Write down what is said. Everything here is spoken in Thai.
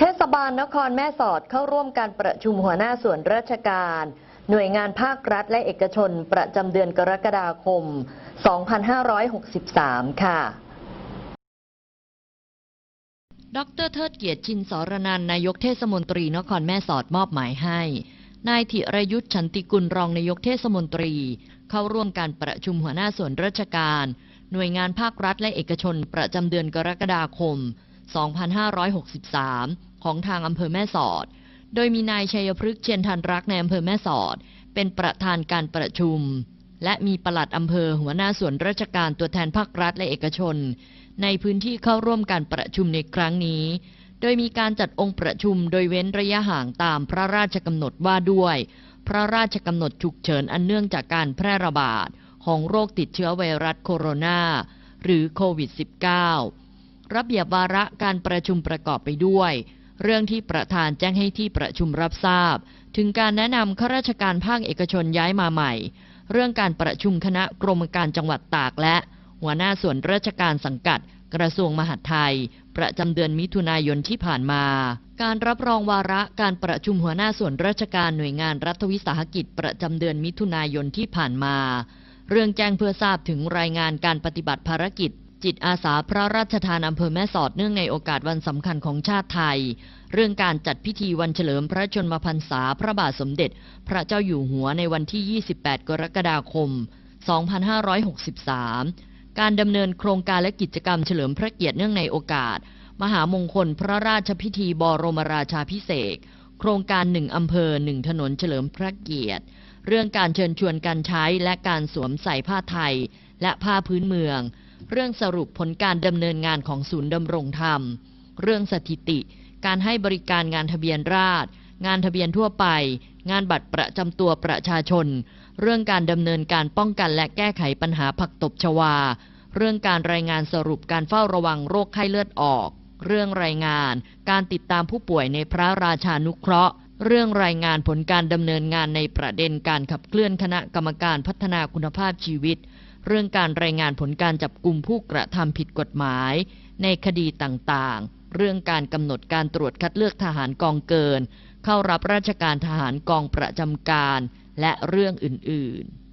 เทศบาลนครแม่สอดเข้าร่วมการประชุมหัวหน้าส่วนราชการ หน่วยงานภาครัฐและเอกชนประจำเดือนกรกฎาคม 2563 ค่ะ ดรเทิดเกียรติชินสรนันนายกเทศมนตรีนครแม่สอดมอบหมายให้ นายธิรยุทธ์ชันติกุลรองนายกเทศมนตรี เข้าร่วมการประชุมหัวหน้าส่วนราชการ หน่วยงานภาครัฐและเอกชนประจำเดือนกรกฎาคม 2563 ของทางอำเภอแม่สอด โดยมีนายชัยพฤกษ์เชียนทันรักในอำเภอแม่สอด เป็นประธานการประชุม และมีปลัดอำเภอหัวหน้าส่วนราชการตัวแทนภาครัฐและเอกชน ในพื้นที่เข้าร่วมการประชุมในครั้งนี้ โดยมีการจัดองค์ประชุมโดยเว้นระยะห่างตามพระราชกำหนดว่าด้วย พระราชกำหนดฉุกเฉินอันเนื่องจากการแพร่ระบาดของโรคติดเชื้อไวรัสโคโรนาหรือโควิด -19 ระเบียบวาระการประชุมประกอบไปด้วย เรื่องที่ประธานแจ้งให้ที่ประชุมรับทราบ ถึงการแนะนำข้าราชการภาคเอกชนย้ายมาใหม่ เรื่องการประชุมคณะกรมการจังหวัดตากและ หัวหน้าส่วนราชการสังกัด กระทรวงมหาดไทย ประจำเดือนมิถุนายนที่ผ่านมา การรับรองวาระการประชุมหัวหน้าส่วนราชการหน่วยงานรัฐวิสาหกิจประจำเดือนมิถุนายนที่ผ่านมา เรื่องแจ้งเพื่อทราบถึงรายงานการปฏิบัติภารกิจ จิตอาสาพระราชทานอำเภอแม่สอดเนื่องในโอกาสวันสำคัญของชาติไทย เรื่องการจัดพิธีวันเฉลิมพระชนมพรรษาพระบาทสมเด็จ พระเจ้าอยู่หัวในวันที่ 28 กรกฎาคม 2563 การดำเนินโครงการและกิจกรรมเฉลิมพระเกียรติเนื่องในโอกาส มหามงคลพระราชพิธีบรมราชาพิเศษโครงการหนึ่งอำเภอหนึ่งถนนเฉลิมพระเกียรติ เรื่องการเชิญชวนการใช้และการสวมใส่ผ้าไทย และผ้าพื้นเมือง เรื่องสรุปผลการดำเนินงานของศูนย์ดำรงธรรม เรื่องสถิติ การให้บริการงานทะเบียนราษฎร์งานทะเบียนทั่วไป งานบัตรประจำตัวประชาชน เรื่องการดำเนินการป้องกันและแก้ไขปัญหาผักตบชวา เรื่องการรายงานสรุปการเฝ้าระวังโรคไข้เลือดออก เรื่องรายงาน การติดตามผู้ป่วยในพระราชานุเคราะห์ เรื่องรายงานผลการดำเนินงานในประเด็นการขับเคลื่อนคณะกรรมการพัฒนาคุณภาพชีวิต เรื่องการรายงานผลการจับกลุ่มผู้กระทำผิดกฎหมาย ในคดีต่างๆ เรื่องการกำหนดการตรวจคัดเลือกทหารกองเกิน เข้ารับราชการทหารกองประจำการ และเรื่องอื่น ๆ